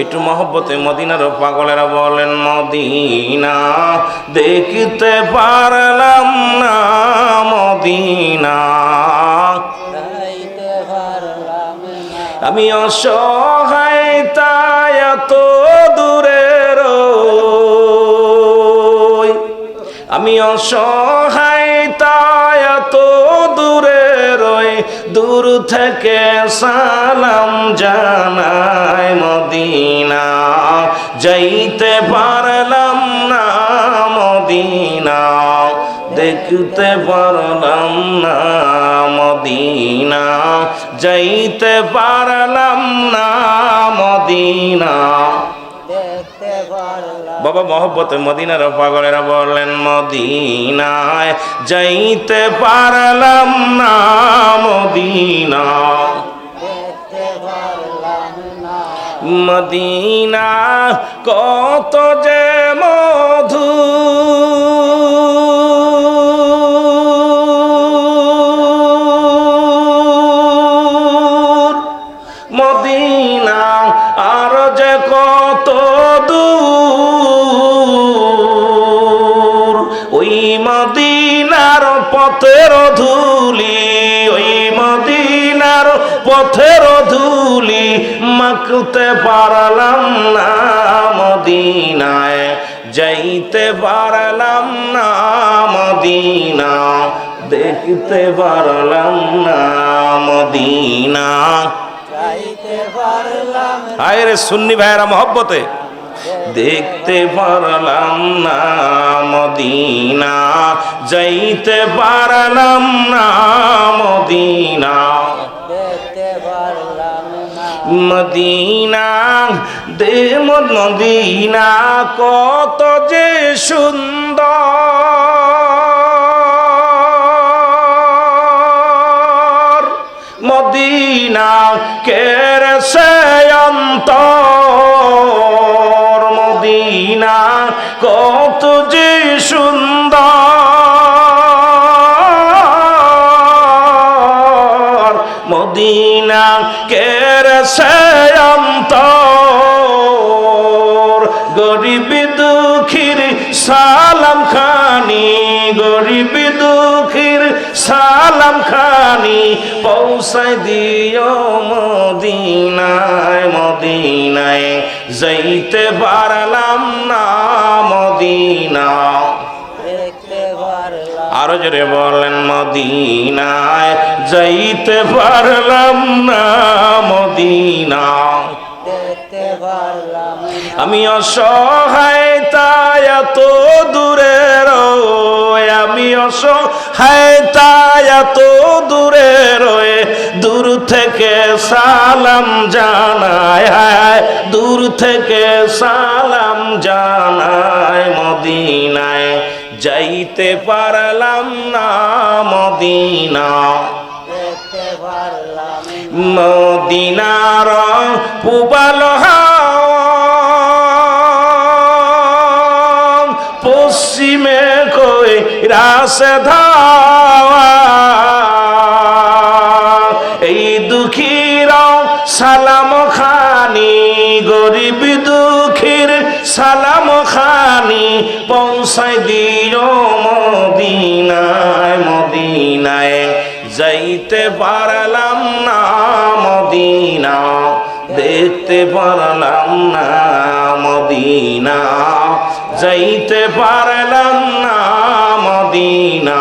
একটু মহব্বতে মদিনার পাগলেরা বলেন মদিনা দেখতে পারলাম না মদিনা। আমি অসহায় তাই এত দূরে রই। আমি অসহায় দূর থেকে সালাম জানাই মদিনা। যাইতে পারলাম না মদিনা, দেখতে পারলাম না মদিনা। যাইতে পারলাম না মদিনা। বাবা মহব্বত মদিনার পাগলেরা বললেন মদিনায় যাইতে পারলাম না মদিনা। মদিনা কত যে পথের ধুলি মাখতে পারলাম না মদিনায়। যাইতে পারলাম না মদিনা দেখতে পারলাম না মদিনা। যাইতে পারলাম হায় রে সুন্নি ভাইয়েরা মহব্বতে দেখতে পারলাম না মদিনা যাইতে পারলাম না মদিনা। মদিনা দে মদিনা কত যে সুন্দর। মদিনা কের সে মদিনা কত যে সুন্দর। মদিনা কের অন্তর। গরিব দুঃখীর সালাম খানি, গরিব দুঃখীর সালাম খানি পৌঁছায় দিও মদিনায় মদিনায় যাইতে পারলাম আরও জোরে বলেন মদিনায় যাইতে পারলাম না মদিনা আমি অসহায় তাই এত দূরে রয়ে। আমি অসহায় তাই এত দূরে রয়ে। দূর থেকে সালাম জানায় হায় দূর থেকে সালাম জানায় মদিনায়। যাইতে পারলাম না মদিনা। মদিনার পুবাল পশ্চিমে কই রাসে এই দুঃখীর সালাম খানি, গরিব দুঃখীর সালাম খানি পৌঁছাই দিও যাইতে পারলাম না মদিনা, দেখতে পারলাম না মদিনা, যাইতে পারলাম না মদিনা,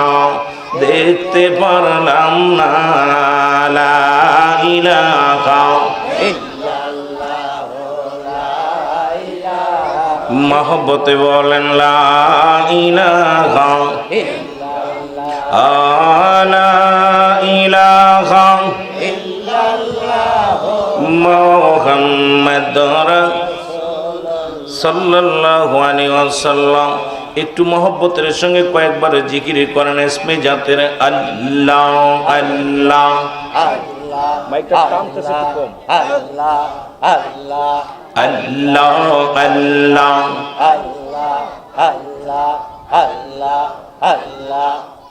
দেখতে পারলাম না লা ইলাহা মহব্বতে বলেন লা ইলাহা আলা মোহাম্মদ সাল্লাল্লাহু আলাইহি ওয়াসাল্লাম। একটু মহব্বতের সঙ্গে কয়েকবার জিকির করেন ইসমে জাতের আল্লাহ আল্লাহ। আল্লাহ মাইকটা টানতেছে একটু কম। আল্লাহ আল্লাহ আল্লাহ আল্লাহ আল্লাহ। আল্লাহ আল্লাহ আল্লাহ আল্লাহ।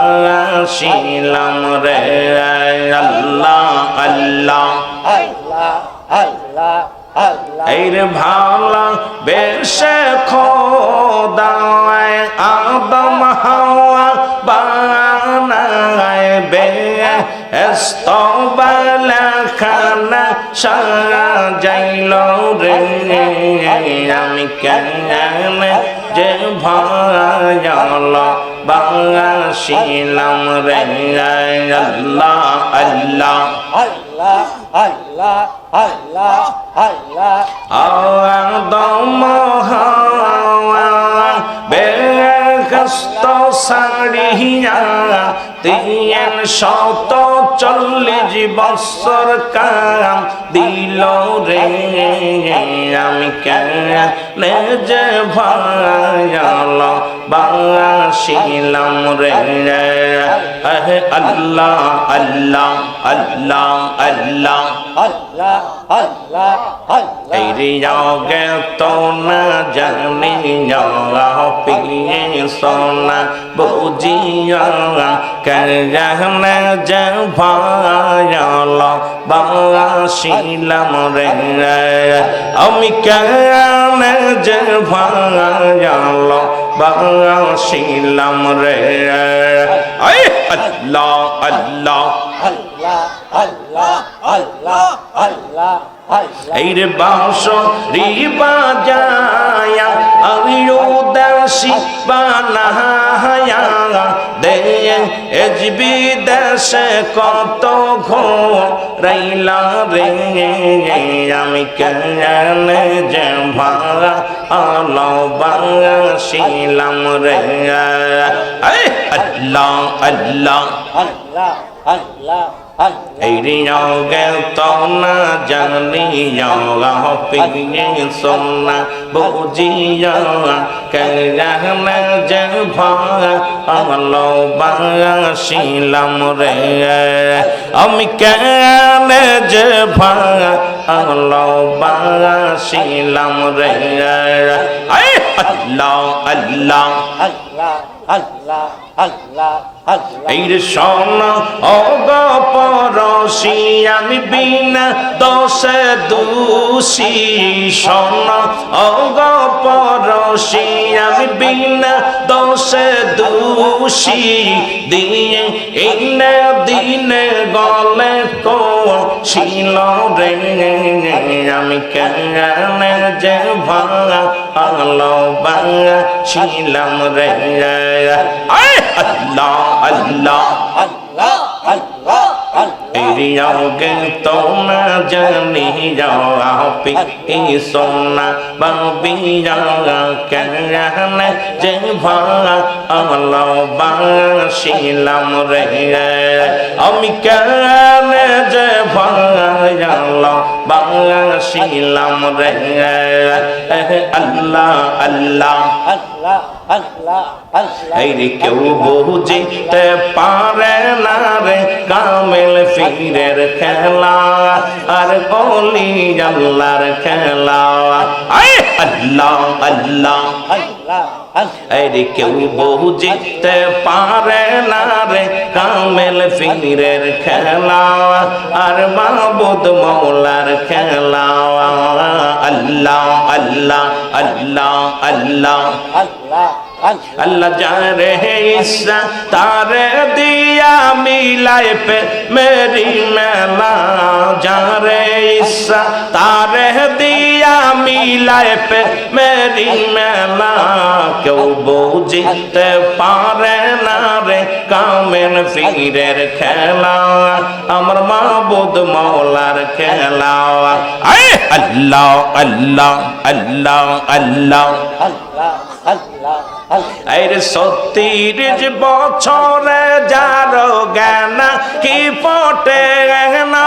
বাসিলাম রে আল্লাহ আল্লাহ আল্লাহ এই রে ভালা বেশে খোদায় আদম হাওয়া বানায় বে এস্তবালা খানা সাজাইল রে আমি কেন যে ভায়াল বাসিলাম রে আল্লাহ আল্লাহ। আল্লাহ আল্লাহ আল্লাহ আল্লাহ বেহস্ত সারিয়া তিন শত চল্লিশ বছর কাম দিল রে। আমি কেন যে ভায়াল? বাসিলাম রে আল্লাহ আল্লাহ আল্লাহ আল্লাহ রিয়াগে তো না জানি পিয়ে সোনা বুঝিয়া কেন যে ভায়াল বাসিলাম রে আমি কেন যে ভায়াল বাসিলাম রে। আল্লাহ আল্লাহ আল্লাহ। আল্লাহ আল্লাহ আল্লাহ এই রে বাঁশ রি বাজায়া, আমি উদাসী বানায়া। দে এজবি দেশে কত ঘো রাইলা রে। আমি কেন যে ভাড়া আলো বাংশিলাম রে আল্লাহ আল্লাহ। আল্লাহ আল্লাহ। রিয়গে তো না জানিয়া পিয়ে সোনা বুঝিয়া কেন যে ভালো বাসিলাম রে আমি কেন যে ভালো বাসিলাম রে আল্লাহ আল্লাহ। আল্লাহ আল্লাহ আল্লাহ এই শোন অগপরসি আমি বিনা দোষে দোষী। শোন অগপরসি আমি বিনা দোষে দোষী দিয়ে ইনে দিনে গলে কো শিল রে। আমি কেন যে ভাঙা আলো ভাঙা ছিলাম রে আল্লাহ আল্লাহ। আল্লাহ এরিয়াওগে তো না জানি যাওয়া পি সোনা বাবিয়া কেন যে ভাঙা আলো বাসিলাম রে আমি কেন যে ভাঙা বাসিলাম রে। আল্লাহ আল্লাহ। এই কেউ বুঝিতে পারে না রে কামেল ফিরের খেলা। আর কলি আল্লাহর খেলা। আল্লাহ আল্লাহ। আরে কেউ বহু জিততে পারে না রে কামেল ফিরের খেলা আর মাহবুদ মৌলার খেলা। আল্লাহ আল্লাহ আল্লাহ আল্লাহ। আল্লাহ আল্লাহ। যা রে ইসা তারে দিন দিয়া মিলায় পে মেরি মেলা জারে ইসা তারে দিয়া মিলায় পে মেরি মেলা, কেউ বুঝিতে পারে না রে কামের ফিরের খেলা, আমার মাবুদ মৌলার খেলা। আল্লাহ আল্লাহ আল্লাহ আল্লাহ আল্লাহ। এর সত্তিরিশ বছরে যার জ্ঞান কি পটে না?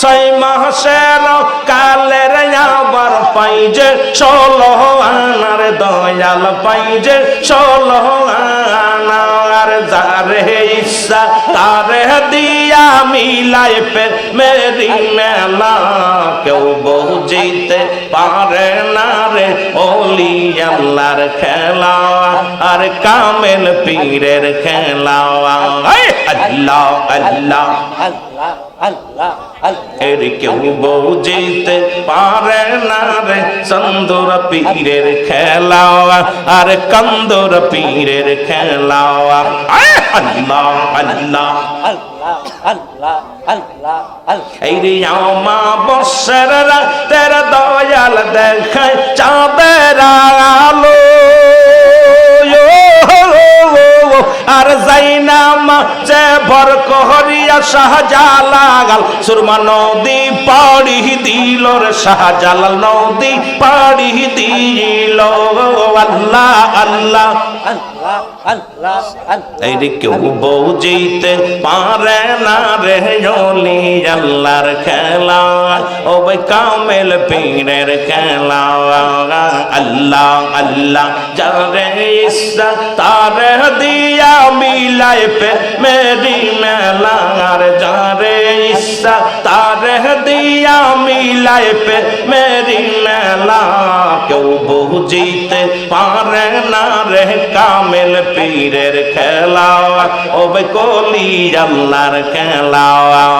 ছয় মাসের কালের আবার পাই যে ষোলো আনার দয়াল, পাই যে ষোলো আনার যারে ইচ্ছা তারে দিয়া মিলাই পে মেরি মেলা। কেউ বুঝিতে পারে না রে ওলি আল্লাহর খেলা, আর কামেল পীরের খেলা। আল্লাহ আল্লাহ। এর কেউ বুঝিতে পারে না রে, চন্দর পীরের খেলা, আর কন্দর পীরের খেলা। আল্লাহ আল্লাহ। দয়াল দেখায় চাঁদের যাইনামা যে ভর কহরিয়া শাহজালাল। সুরমা নদী পাড়ি দিল রে শাহজালাল, নদী পাড়ি দিল। আল্লাহ আল্লাহ। এই কেউ বুঝিতে পারে না রে অলি আল্লাহর খেলা। ও কামেল পীরের খেলা। আল্লাহ আল্লাহ, যারে ইচ্ছা তারে দিয়া মিলাই পে মেরি মেলা আর যারে ইচ্ছা তারে দিয়া মিলাই পে মেরি মেলা। কেউ বুঝিতে পারে না রে কামেল পীরের খেলা ও বে কলি আল্লাহর খেলা।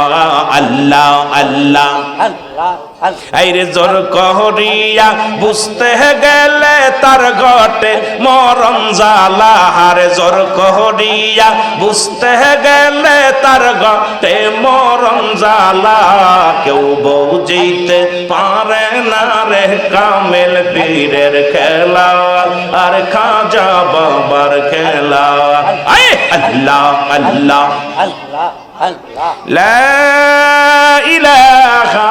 আল্লাহ আল্লাহ আল্লাহ আল্লাহ। আইরে জোর কহরিয়া বুঝতে গেলে তার গটে মরণ জালা হারে জোর কহরিয়া বুঝতে গেলে তার গটে মরণ জালা কেউ বৌজিতে পারে না রে কামেল পীরের খেলা আর খাজা বাবার খেলা। আয় আল্লাহ আল্লাহ। আল্লাহ আল্লাহ। লা ইলাহা